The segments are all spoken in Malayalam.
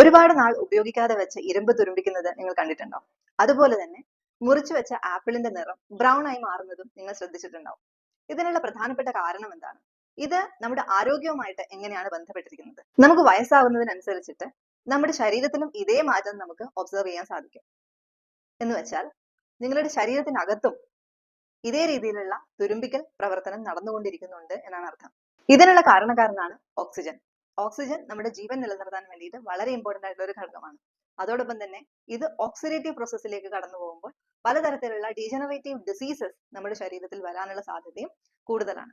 ഒരുപാട് നാൾ ഉപയോഗിക്കാതെ വെച്ച് ഇരുമ്പ് തുരുമ്പിക്കുന്നത് നിങ്ങൾ കണ്ടിട്ടുണ്ടോ? അതുപോലെ തന്നെ മുറിച്ചു വെച്ച ആപ്പിളിന്റെ നിറം ബ്രൗൺ ആയി മാറുന്നതും നിങ്ങൾ ശ്രദ്ധിച്ചിട്ടുണ്ടാവും. ഇതിനുള്ള പ്രധാനപ്പെട്ട കാരണം എന്താണ്? ഇത് നമ്മുടെ ആരോഗ്യവുമായിട്ട് എങ്ങനെയാണ് ബന്ധപ്പെട്ടിരിക്കുന്നത്? നമുക്ക് വയസ്സാവുന്നതിനനുസരിച്ചിട്ട് നമ്മുടെ ശരീരത്തിലും ഇതേ മാറ്റം നമുക്ക് ഒബ്സർവ് ചെയ്യാൻ സാധിക്കും. എന്ന് വെച്ചാൽ നിങ്ങളുടെ ശരീരത്തിനകത്തും ഇതേ രീതിയിലുള്ള തുരുമ്പിക്കൽ പ്രവർത്തനം നടന്നുകൊണ്ടിരിക്കുന്നുണ്ട് എന്നാണ് അർത്ഥം. ഇതിനുള്ള കാരണക്കാരനാണ് ഓക്സിജൻ. ഓക്സിജൻ നമ്മുടെ ജീവൻ നിലനിർത്താൻ വേണ്ടിയിട്ട് വളരെ ഇമ്പോർട്ടന്റ് ആയിട്ടുള്ള ഒരു ഘടകമാണ്. അതോടൊപ്പം തന്നെ ഇത് ഓക്സിഡേറ്റീവ് പ്രോസസ്സിലേക്ക് കടന്നു പോകുമ്പോൾ പലതരത്തിലുള്ള ഡീജനറേറ്റീവ് ഡിസീസസ് നമ്മുടെ ശരീരത്തിൽ വരാനുള്ള സാധ്യതയും കൂടുതലാണ്.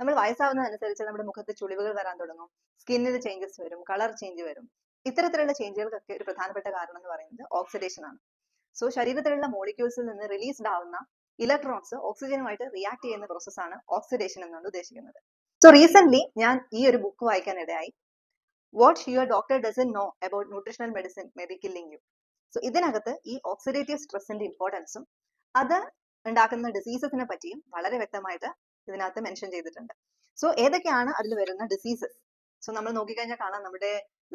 നമ്മൾ വയസ്സാവുന്നതനുസരിച്ച് നമ്മുടെ മുഖത്ത് ചുളിവുകൾ വരാൻ തുടങ്ങും. സ്കിന്നിൽ ചേഞ്ചസ് വരും കളർ ചേഞ്ച് വരും. ഇത്തരത്തിലുള്ള ചേഞ്ചുകൾക്കൊക്കെ ഒരു പ്രധാനപ്പെട്ട കാരണം എന്ന് പറയുന്നത് ഓക്സിഡേഷൻ ആണ്. സോ ശരീരത്തിലുള്ള മോളിക്യൂൾസിൽ നിന്ന് റിലീസ്ഡ് ആവുന്ന ഇലക്ട്രോൺസ് ഓക്സിജനുമായിട്ട് റിയാക്ട് ചെയ്യുന്ന പ്രോസസ്സാണ് ഓക്സിഡേഷൻ എന്നാണ് ഉദ്ദേശിക്കുന്നത്. സോ റീസെന്റ് ഞാൻ ഈ ഒരു ബുക്ക് വായിക്കാൻ ഇടയായി what your doctor doesn't know about nutritional medicine may you so ഇതിനകത്ത് ഈ ഓക്സിഡേറ്റീവ് സ്ട്രെസ്സിന്റെ ഇമ്പോർട്ടൻസും അത് ഉണ്ടാക്കുന്ന ഡിസീസസിനെ പറ്റിയും വളരെ വ്യക്തമായിട്ട് ഇതിനകത്ത് മെൻഷൻ ചെയ്തിട്ടുണ്ട്. സോ ഏതൊക്കെയാണ് അതിൽ വരുന്ന ഡിസീസസ് സോ നമ്മൾ നോക്കിക്കഴിഞ്ഞാൽ കാണാം നമ്മുടെ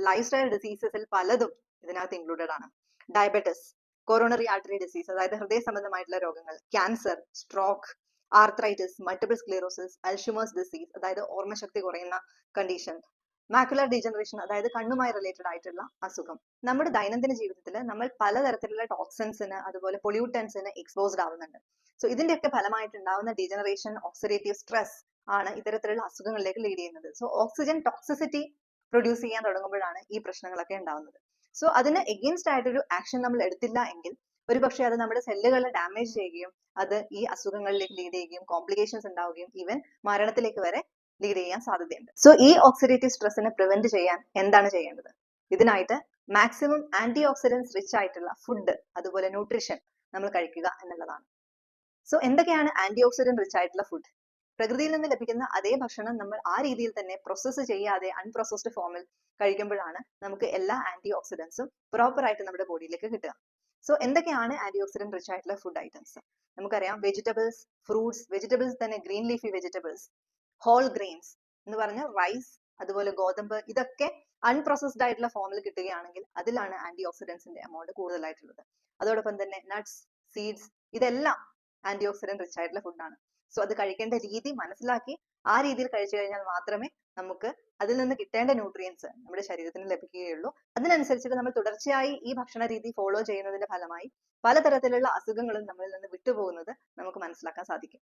ലൈഫ് സ്റ്റൈൽ ഡിസീസസിൽ പലതും ഇതിനകത്ത് ഇൻക്ലൂഡഡ് ആണ്. ഡയബറ്റിസ് കൊറോണറി ആർട്ടറി ഡിസീസ് അതായത് ഹൃദയ സംബന്ധമായിട്ടുള്ള രോഗങ്ങൾ cancer stroke arthritis multiple sclerosis Alzheimer's disease അതായത് ഓർമ്മശക്തി കുറയുന്ന കണ്ടീഷൻ മാക്കുലർ ഡീജനറേഷൻ അതായത് കണ്ണുമായി റിലേറ്റഡ് ആയിട്ടുള്ള അസുഖം. നമ്മുടെ ദൈനംദിന ജീവിതത്തിൽ നമ്മൾ പലതരത്തിലുള്ള ടോക്സിൻസിന് അതുപോലെ പൊല്യൂട്ടൻസിന് എക്സ്പോസ്ഡ് ആവുന്നുണ്ട്. സോ ഇതിന്റെയൊക്കെ ഫലമായിട്ട് ഉണ്ടാവുന്ന ഡീജനറേഷൻ ഓക്സിഡേറ്റീവ് സ്ട്രെസ് ആണ് ഇത്തരത്തിലുള്ള അസുഖങ്ങളിലേക്ക് ലീഡ് ചെയ്യുന്നത്. സോ ഓക്സിജൻ ടോക്സിസിറ്റി പ്രൊഡ്യൂസ് ചെയ്യാൻ തുടങ്ങുമ്പോഴാണ് ഈ പ്രശ്നങ്ങളൊക്കെ ഉണ്ടാവുന്നത്. സോ അതിന് എഗെയിൻസ്റ്റ് ആയിട്ടൊരു ആക്ഷൻ നമ്മൾ എടുത്തില്ല എങ്കിൽ ഒരു പക്ഷേ അത് നമ്മുടെ സെല്ലുകളെ ഡാമേജ് ചെയ്യുകയും അത് ഈ അസുഖങ്ങളിലേക്ക് ലീഡ് ചെയ്യുകയും കോംപ്ലിക്കേഷൻസ് ഉണ്ടാവുകയും ഈവൻ മരണത്തിലേക്ക് വരെ ലീഡ് ചെയ്യാൻ സാധ്യതയുണ്ട്. സോ ഈ ഓക്സിഡേറ്റീവ് സ്ട്രെസ്സിനെ പ്രിവെന്റ് ചെയ്യാൻ എന്താണ് ചെയ്യേണ്ടത്? ഇതിനായിട്ട് മാക്സിമം ആന്റി ഓക്സിഡൻസ് റിച്ച് ആയിട്ടുള്ള ഫുഡ് അതുപോലെ ന്യൂട്രീഷൻ നമ്മൾ കഴിക്കുക എന്നുള്ളതാണ്. സോ എന്തൊക്കെയാണ് ആന്റി ഓക്സിഡന്റ് റിച്ച് ആയിട്ടുള്ള ഫുഡ് പ്രകൃതിയിൽ നിന്ന് ലഭിക്കുന്ന അതേ ഭക്ഷണം നമ്മൾ ആ രീതിയിൽ തന്നെ പ്രോസസ്സ് ചെയ്യാതെ അൺപ്രോസസ്ഡ് ഫോമിൽ കഴിക്കുമ്പോഴാണ് നമുക്ക് എല്ലാ ആന്റി ഓക്സിഡൻസും പ്രോപ്പർ ആയിട്ട് നമ്മുടെ ബോഡിയിലേക്ക് കിട്ടുക. സോ എന്തൊക്കെയാണ് ആന്റി ഓക്സിഡന്റ് റിച്ച് ആയിട്ടുള്ള ഫുഡ് ഐറ്റംസ് നമുക്കറിയാം വെജിറ്റബിൾസ് ഫ്രൂട്ട്സ് വെജിറ്റബിൾസ് തന്നെ green leafy vegetables whole grains എന്ന് പറഞ്ഞ റൈസ് അതുപോലെ ഗോതമ്പ് ഇതൊക്കെ അൺപ്രോസസ്ഡ് ആയിട്ടുള്ള ഫോമിൽ കിട്ടുകയാണെങ്കിൽ അതിലാണ് ആന്റി ഓക്സിഡൻസിന്റെ എമൗണ്ട് കൂടുതലായിട്ടുള്ളത്. അതോടൊപ്പം തന്നെ നട്ട്സ് സീഡ്സ് ഇതെല്ലാം ആന്റി ഓക്സിഡന്റ് റിച്ച് ആയിട്ടുള്ള ഫുഡാണ് സോ അത് കഴിക്കേണ്ട രീതി മനസ്സിലാക്കി ആ രീതിയിൽ കഴിച്ചു കഴിഞ്ഞാൽ മാത്രമേ നമുക്ക് അതിൽ നിന്ന് കിട്ടേണ്ട ന്യൂട്രിയൻസ് നമ്മുടെ ശരീരത്തിന് ലഭിക്കുകയുള്ളൂ. അതിനനുസരിച്ചിട്ട് നമ്മൾ തുടർച്ചയായി ഈ ഭക്ഷണ രീതി ഫോളോ ചെയ്യുന്നതിന്റെ ഫലമായി പലതരത്തിലുള്ള അസുഖങ്ങളും നമ്മളിൽ നിന്ന് വിട്ടുപോകുന്നത് നമുക്ക് മനസ്സിലാക്കാൻ സാധിക്കും.